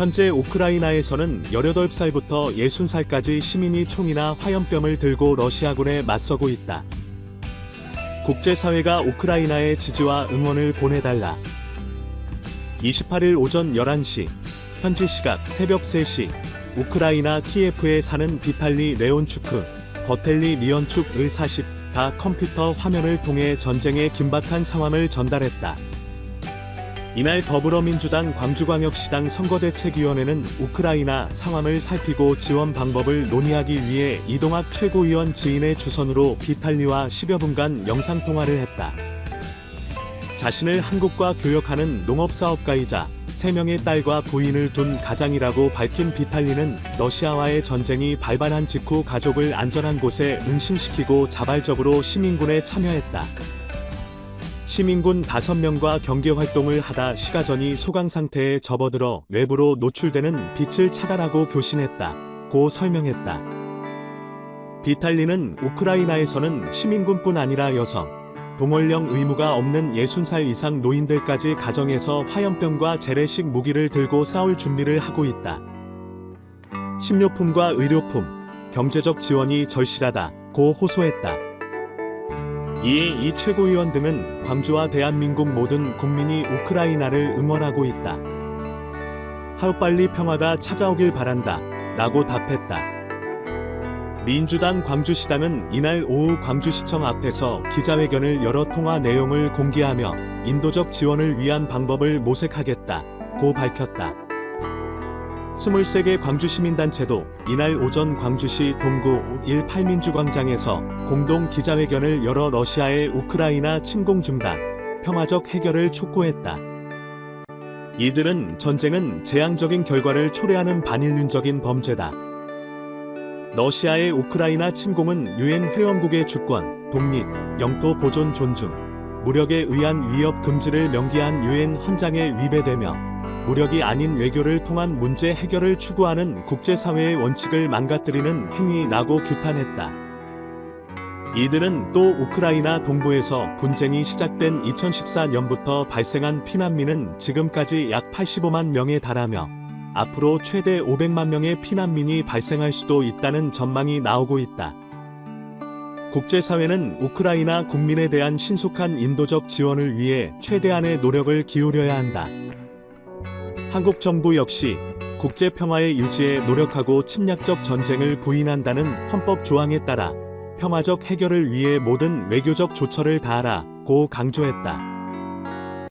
현재 우크라이나에서는 18살부터 60살까지 시민이 총이나 화염병을 들고 러시아군에 맞서고 있다. 국제사회가 우크라이나의 지지와 응원을 보내달라. 28일 오전 11시, 현지 시각 새벽 3시, 우크라이나 키예프에 사는 비탈리 레온추크, 버텔리 미언축 의 40가 컴퓨터 화면을 통해 전쟁의 긴박한 상황을 전달했다. 이날 더불어민주당 광주광역시당 선거대책위원회는 우크라이나 상황을 살피고 지원 방법을 논의하기 위해 이동학 최고위원 지인의 주선으로 비탈리와 10여 분간 영상통화를 했다. 자신을 한국과 교역하는 농업사업가이자 3명의 딸과 부인을 둔 가장이라고 밝힌 비탈리는 러시아와의 전쟁이 발발한 직후 가족을 안전한 곳에 은신시키고 자발적으로 시민군에 참여했다. 시민군 5명과 경계 활동을 하다 시가전이 소강 상태에 접어들어 외부로 노출되는 빛을 차단하고 교신했다. 고 설명했다. 비탈리는 우크라이나에서는 시민군뿐 아니라 여성, 동원령 의무가 없는 60살 이상 노인들까지 가정에서 화염병과 재래식 무기를 들고 싸울 준비를 하고 있다. 식료품과 의료품, 경제적 지원이 절실하다. 고 호소했다. 이에 이 최고위원 등은 광주와 대한민국 모든 국민이 우크라이나를 응원하고 있다. 하루빨리 평화가 찾아오길 바란다. 라고 답했다. 민주당 광주시당은 이날 오후 광주시청 앞에서 기자회견을 열어 통화 내용을 공개하며 인도적 지원을 위한 방법을 모색하겠다. 고 밝혔다. 23개 광주시민단체도 이날 오전 광주시 동구 18민주광장에서 공동 기자회견을 열어 러시아의 우크라이나 침공 중단, 평화적 해결을 촉구했다. 이들은 전쟁은 재앙적인 결과를 초래하는 반인륜적인 범죄다. 러시아의 우크라이나 침공은 유엔 회원국의 주권, 독립, 영토 보존 존중, 무력에 의한 위협 금지를 명기한 유엔 헌장에 위배되며 무력이 아닌 외교를 통한 문제 해결을 추구하는 국제사회의 원칙을 망가뜨리는 행위라고 규탄했다. 이들은 또 우크라이나 동부에서 분쟁이 시작된 2014년부터 발생한 피난민은 지금까지 약 85만 명에 달하며 앞으로 최대 500만 명의 피난민이 발생할 수도 있다는 전망이 나오고 있다. 국제사회는 우크라이나 국민에 대한 신속한 인도적 지원을 위해 최대한의 노력을 기울여야 한다. 한국 정부 역시 국제 평화의 유지에 노력하고 침략적 전쟁을 부인한다는 헌법 조항에 따라 평화적 해결을 위해 모든 외교적 조처를 다하라 고 강조했다.